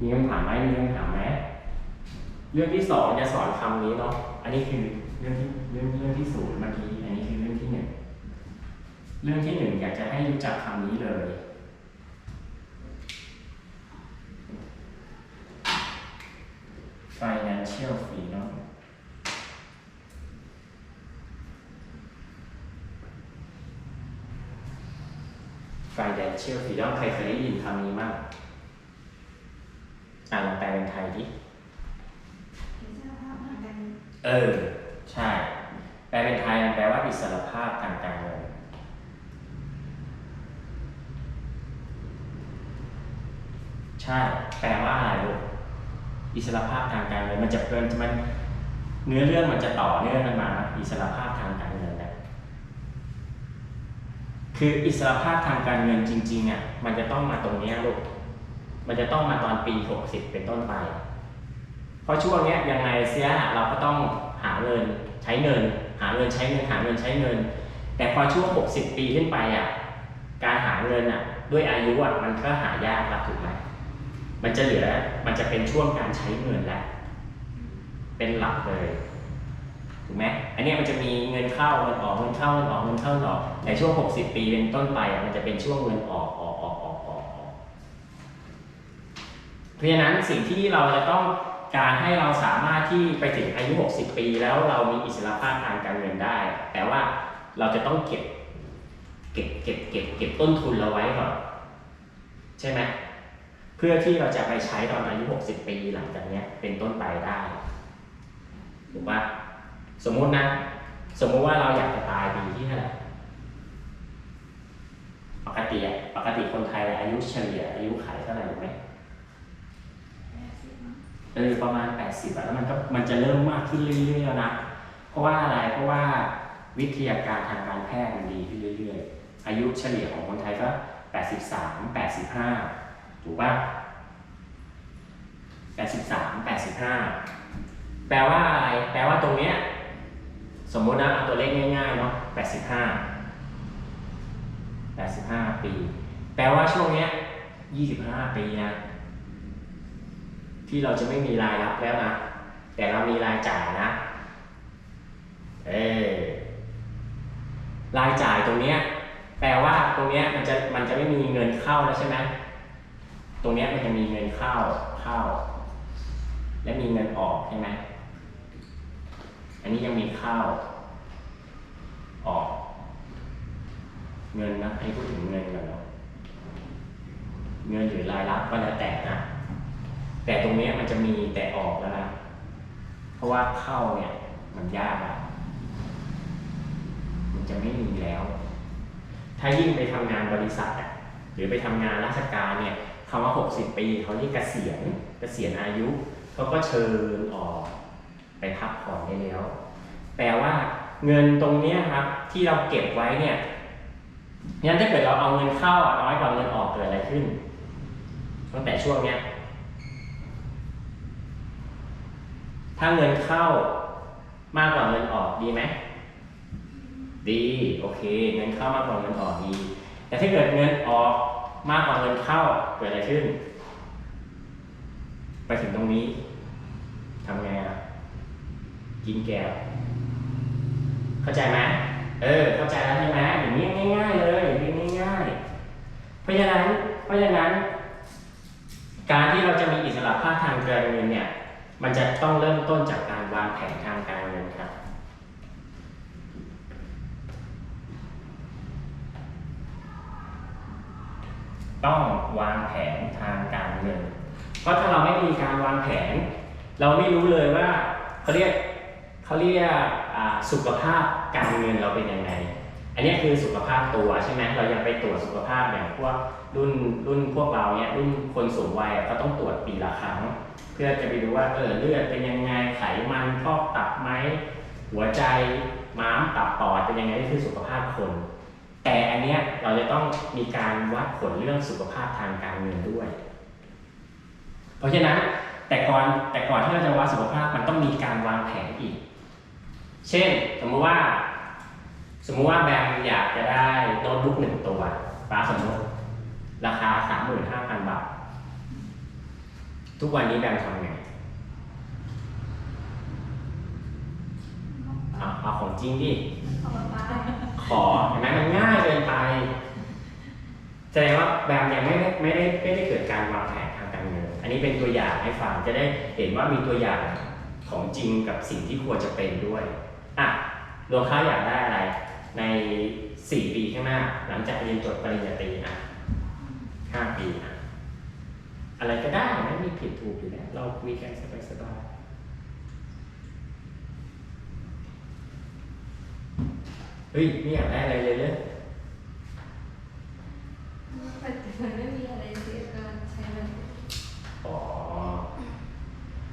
มีคำถามไหมมีคำถามไหมเรื่องที่สองจะสอนคำนี้เนาะ อันนี้คือเรื่องที่เรื่องเรื่องที่ศูนย์เมื่อกี้ อันนี้คือเรื่องที่หนึ่ง เรื่องที่หนึ่งอยากจะให้รู้จักคำนี้เลย financial freedom ไฟแดนเชียลฟรีดอมใครเคยได้ยินคำนี้บ้างอ่านลองแปลเป็นไทยดิเออ ใช่ แปลเป็นไทยมันแปลว่าอิสรภาพทางการเงินใช่ แปลว่าอะไรลูกอิสรภาพทางการเงินมันจะเกินมันเนื้อเรื่องมันจะต่อเนื่องกันมานะอิสรภาพทางการเงินนะคืออิสรภาพทางการเงินจริงๆอะมันจะต้องมาตรงเนี้ยลูก มันจะต้องมาตอนปี 60 เป็นต้นไป เพราะช่วงนี้ยังไงเสียเราก็ต้องหาเงินใช้เงิน หาเงินใช้เงินหาเงินใช้เงิน แต่พอช่วง 60 ปีขึ้นไปอะการหาเงินอะด้วยอายุอะมันก็หายากแล้วถูกไหมมันจะเหลือมันจะเป็นช่วงการใช้เงินแล้วเป็นหลักเลยถูกไหมอันนี้มันจะมีเงินเข้าเงินออกเงินเข้าเงินออกเงินเข้าเงินออกในช่วง 60 ปีเป็นต้นไปอะมันจะเป็นช่วงเงินออกออกออกออกออก เพราะฉะนั้นสิ่งที่เราจะต้องการให้เราสามารถที่ไปถึงอายุ 60 ปี แล้วเรามีอิสระภาพทางการเงินได้ แต่ว่าเราจะต้องเก็บเก็บเก็บเก็บเก็บต้นทุนเราไว้ก่อนใช่ไหมเพื่อที่เราจะไปใช้ตอนอายุ 60 ปีหลังจากนี้เป็นต้นไปได้ถูกปะสมมุตินะ สมมุติว่าเราอยากจะตายปีที่เท่าไหร่ปกติปกติคนไทยอายุเฉลี่ยอายุไขเท่าไหร่รู้ไหม เออประมาณ 80แล้วมันก็มันจะเริ่มมากขึ้นเรื่อยๆแล้วนะเพราะว่าอะไรเพราะว่าวิทยาการทางการแพทย์มันดีขึ้นเรื่อยๆ อายุเฉลี่ยของคนไทยก็ 83 85 ถูกป่ะ83 85 แปลว่าอะไร แปลว่าตรงเนี้ย สมมตินะเอาตัวเลขง่ายๆเนาะ85 85 ปี แปลว่าช่วงเนี้ย 25 ปีนะ ที่เราจะไม่มีรายรับแล้วนะ แต่เรามีรายจ่ายนะเออรายจ่ายตรงเนี้ยแปลว่าตรงเนี้ยมันจะมันจะไม่มีเงินเข้าแล้วใช่ไหมตรงเนี้ยมันจะมีเงินเข้าเข้า และมีเงินออกใช่ไหมอันนี้ยังมีเข้า ออก เงินนะให้พูดถึงเงินก่อนเนาะเงินหรือรายรับก็แล้วแต่นะ แต่ตรงนี้มันจะมีแต่ออกแล้วนะ เพราะว่าเข้าเนี่ย มันยากอะมันจะไม่มีแล้ว ถ้ายิ่งไปทำงานบริษัทอะหรือไปทำงานราชการเนี่ยคำว่า 60 ปีเขาเรียกเกษียณเกษียณอายุเขาก็เชิญออกไปพักผ่อนได้แล้ว แปลว่าเงินตรงเนี้ยครับ ที่เราเก็บไว้เนี่ยงั้นถ้าเกิดเราเอาเงินเข้าอะน้อยกว่าเงินออกเกิดอะไรขึ้นตั้งแต่ช่วงเนี้ย ถ้าเงินเข้ามากกว่าเงินออกดีไหมดีโอเค เงินเข้ามากกว่าเงินออกดี แต่ถ้าเกิดเงินออกมากกว่าเงินเข้าเกิดอะไรขึ้น ไปถึงตรงนี้ทำไงอะกินแก้วเข้าใจไหมเออ เข้าใจแล้วใช่ไหมอย่างนี้ง่าย ๆ เลยอย่างนี้ง่ายๆเพราะฉะนั้นเพราะฉะนั้น การที่เราจะมีอิสระภาพทางการเงินเนี่ย มันจะต้องเริ่มต้นจากการวางแผนทางการเงินครับ ต้องวางแผนทางการเงิน เพราะถ้าเราไม่มีการวางแผน เราไม่รู้เลยว่าเขาเรียกเขาเรียกสุขภาพการเงินเราเป็นยังไง อันนี้คือสุขภาพตัวใช่ไหมเรายังไปตรวจสุขภาพอย่างพวกรุ่นรุ่นพวกเราเนี่ยรุ่นคนสูงวัยก็ต้องตรวจปีละครั้ง เพื่อจะไปดูว่าเออเลือดเป็นยังไงไขมันพอกตับไหมหัวใจม้ามตับปอดเป็นยังไงนี่คือสุขภาพคน แต่อันเนี้ยเราจะต้องมีการวัดผลเรื่องสุขภาพทางการเงินด้วย เพราะฉะนั้นแต่ก่อนแต่ก่อนที่เราจะวัดสุขภาพมันต้องมีการวางแผนอีก เช่น สมมติว่า สมมุติว่าแบมอยากจะได้โน้ตบุ๊กหนึ่งตัวฟ้าสมมติราคาสามหมื่นห้าพันบาท ทุกวันนี้แบมทำไงเอาเอาของจริงดิเอามาป้าขอเห็นไหมมันง่ายเกินไปแสดงว่าแบมยังไม่ได้ไม่ได้ไม่ได้เกิดการวางแผนทางการเงิน อันนี้เป็นตัวอย่างให้ฟังจะได้เห็นว่ามีตัวอย่างของจริงกับสิ่งที่ควรจะเป็นด้วยอะรวมค่าอยากได้อะไร ใน 4 ปีข้างหน้า หลังจากเรียนจบปริญญาตรีอะ5ปีอะอะไรก็ได้ไม่มีผิดถูกอยู่แล้ว เราคุยกันสบายๆเฮ้ยไม่อยากได้อะไรเลยเลยปัจจุบันไม่มีอะไรเสียก็ใช้มันอ๋อ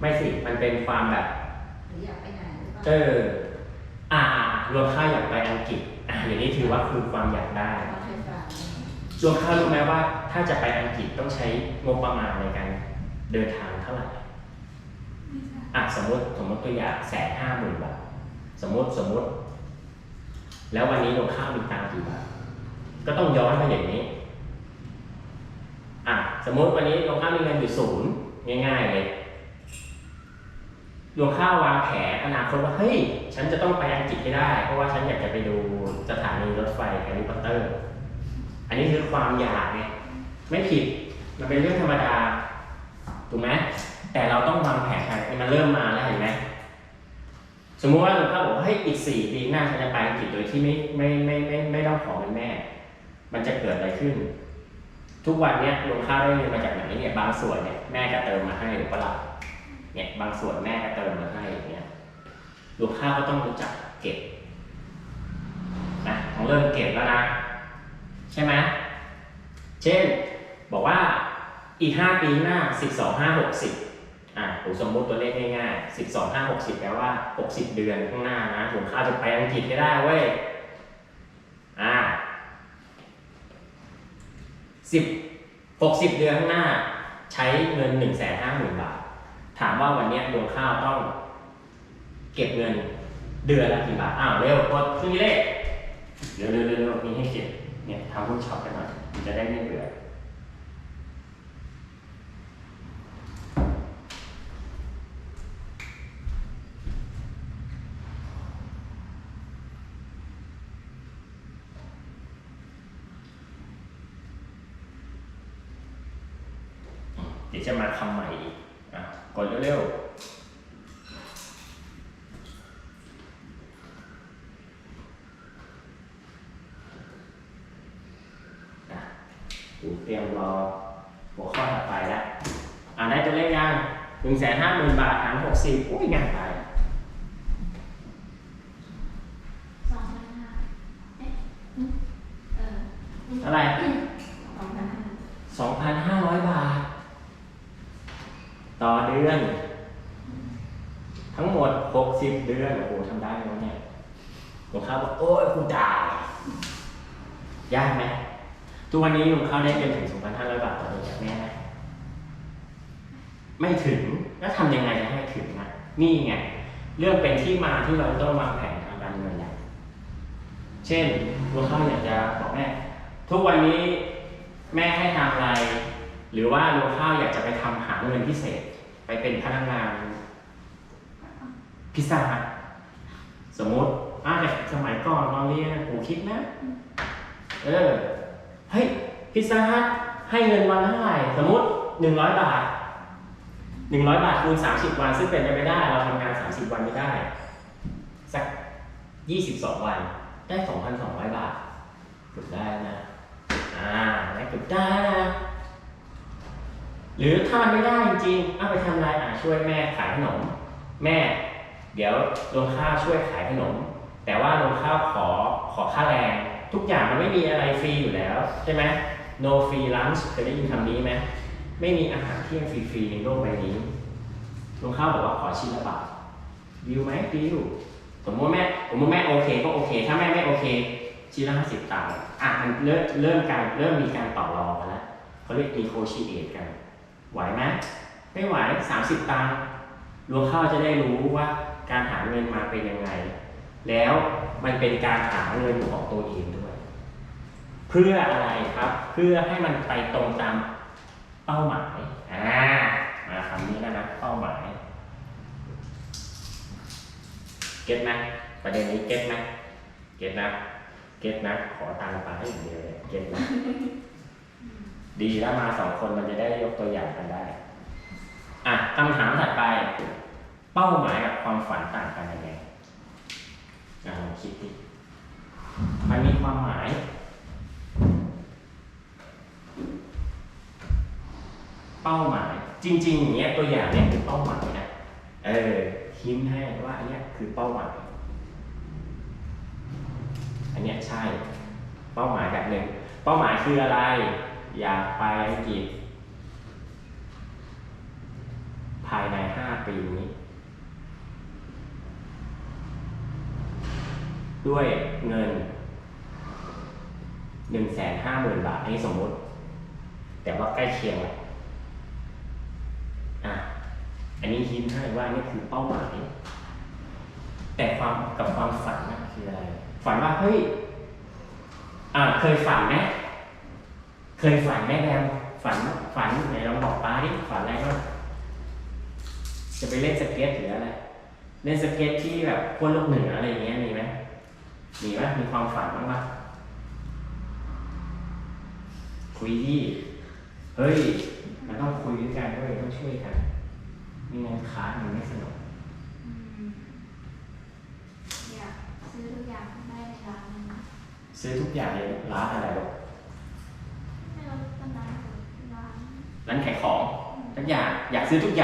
ไม่สิ มันเป็นความแบบหรืออยากไปไหนหรือเปล่าเอออ่าอ่าอ่า รวมค่าอยากไปอังกฤษอะอย่างนี้ถือว่าคือความอยากได้เราเคยฟังรวมค่ารู้ไหมว่า ถ้าจะไปอังกฤษต้องใช้งบประมาณในการเดินทางเท่าไหร่อะสมมติสมมติตัวอย่างแสนห้าหมื่นบาทสมมติสมมติ แล้ววันนี้รวมค่ามีตังค์กี่บาทก็ต้องย้อนไปอย่างนี้อะสมมติวันนี้รวมค่ามีเงินอยู่ศูนย์ง่ายๆเลย รวมค่าวางแผนอนาคตว่าเฮ้ยฉันจะต้องไปอังกฤษให้ได้ เพราะว่าฉันอยากจะไปดูสถานีรถไฟแฮร์รี่พอตเตอร์ อันนี้คือความอยากไงไม่ผิดมันเป็นเรื่องธรรมดาถูกไหมแต่เราต้องวางแผนกันมันเริ่มมาแล้วเห็นไหมสมมุติว่าหลวงพ่อบอกว่าเฮ้ยอีกสี่ปีหน้าฉันจะไปอังกฤษโดยที่ไม่ไม่ไม่ไม่ไม่ต้องขอเงินแม่ มันจะเกิดอะไรขึ้น ทุกวันเนี้ยหลวงพ่อได้เงินมาจากไหนเนี่ยบางส่วนเนี่ยแม่ก็เติมมาให้หรือเปล่า เนี่ยบางส่วนแม่ก็เติมมาให้อย่างเงี้ยหลวงพ่อก็ต้องรู้จักเก็บนะต้องเริ่มเก็บแล้วนะ ใช่ไหมเช่นบอกว่าอีก 5 ปีหน้า 12 5 60 อะผมสมมติตัวเลขง่ายๆ 12 5 60 แปลว่า 60 เดือนข้างหน้านะ ผมค่าจะไปอังกฤษให้ได้เว้ย อ่า10 60 เดือนข้างหน้า ใช้เงิน 1 5 0 0 0 0 บาท ถามว่าวันนี้ยดวงข้าวต้องเก็บเงินเดือนละกี่บาท อ้าวเร็วกดเครื่องเลขเร็วเร็วเร็วเร็วมีให้เก็บเนี่ยทำเวิร์กช็อปกันหน่อยจะได้ไม่เบื่อเดี๋ยวจะมาทำใหม่อีก กดเร็วๆอะดูเตรียมรอหัวข้อถัดไปแล้วอ่านได้ตัวเลขยังหนึ่งแสนห้าหมื่นบาทหารหกสิบโอ้ยง่ายไป สองพันห้าเอ๊ะอืมเออ อะไร สองพันห้า สองพันห้าร้อยบาท ต่อเดือน ทั้งหมดหก สิบเดือนโอ้โหทำได้ไหมวะเนี่ยหลวงข้าบอกโอ้ยกูจ่ายยากไหมทุกวันนี้หลวงข้าได้เงินถึงสองพันห้าร้อยบาทต่อเดือนจากแม่ไหมไม่ถึงแล้วทำยังไงจะให้ถึงอะ นี่ไงเรื่องเป็นที่มาที่เราต้องวางแผนทางการเงินแหละเช่นหลวงข้าอยากจะบอกแม่ทุกวันนี้แม่ให้ทำอะไร หรือว่าหลวงข้าอยากจะไปทำหาเงินพิเศษ ไปเป็นพนักงาน พิซซ่าฮัทสมมติอาจากสมัยก่อนตอนเรียนปู่คิดนะ เออ เฮ้ย พิซซ่าฮัทให้เงินวันเท่าไหร่ สมมติหนึ่งร้อยบาทหนึ่งร้อยบาทคูณสามสิบวัน ซึ่งเป็นไปไม่ได้ เราทำงานสามสิบวันไม่ได้ สักยี่สิบสองวัน ได้สองพันสองร้อยบาทเกือบได้นะ อ่าได้เกือบได้นะหรือถ้ามันไม่ได้จริงๆเอาไปทำไรอะช่วยแม่ขายขนม แม่ เดี๋ยวลงข้าวช่วยขายขนม แต่ว่าลงข้าวขอขอค่าแรง ทุกอย่างมันไม่มีอะไรฟรีอยู่แล้วใช่ไหม no free lunch เคยได้ยินคำนี้ไหมไม่มีอาหารเที่ยงฟรีๆในโลกใบนี้ลงข้าวบอกว่าขอชิ้นละบาทดิวไหมดิวสมมติแม่สมมติแม่โอเคก็โอเค ถ้าแม่ไม่โอเคชิ้นละห้าสิบตังค์อะมันเริ่มเริ่มการเริ่มมีการต่อรองกันแล้วเขาเรียก negotiate กันไหวไหมไม่ไหวสามสิบตังค์รวงข้าวจะได้รู้ว่า การหาเงินมาเป็นยังไง แล้วมันเป็นการหาเงินของตัวเองด้วย เพื่ออะไรครับ เพื่อให้มันไปตรงตามเป้าหมายอ่ามาคำนี้แล้วนะเป้าหมายเก็ตไหมประเด็นนี้เก็ตไหมเก็ตนะเก็ตนะ ขอตังค์ไปให้อย่างเดียวเลยเก็ตนะดีแล้วมาสองคนมันจะได้ยกตัวอย่างกันได้ อะคำถามถัดไป เป้าหมายกับความฝันต่างกันยังไงลองคิดดิมันมีความหมายเป้าหมาย จริงๆอย่างเงี้ยตัวอย่างเนี้ยคือเป้าหมายนะเออคิมให้ว่าอันเนี้ยคือเป้าหมายอันเนี้ยใช่ เป้าหมายแบบหนึ่งเป้าหมายคืออะไร อยากไปอังกฤษภายในห้าปีนี้ ด้วยเงินหนึ่งแสนห้าหมื่นบาท อันนี้สมมติ แต่ว่าใกล้เคียงแหละอะ อันนี้ฮินให้ว่านี่คือเป้าหมาย แต่ความกับความฝันนะคืออะไร ฝันว่าเฮ้ย อ่าเคยฝันไหมเคยฝันไหมแบมฝัน ฝันไหนลองบอกป้าดิ ฝันอะไรบ้างจะไปเล่นสเก็ตหรืออะไร เล่นสเก็ตที่แบบขั้วโลกเหนืออะไรอย่างเงี้ยมีไหม มีไหมมีความฝันบ้างปะคุยดิเฮ้ย มันต้องคุยด้วยกันด้วยต้องช่วยกันไม่งั้นค้ามันไม่สนุกอืมอยากซื้อทุกอย่างได้ในร้านนั้นซื้อทุกอย่างในร้านอะไรลูกไม่รู้ตอนนั้นร้านร้านขายของทุกอย่างอยากซื้อทุกอย่าง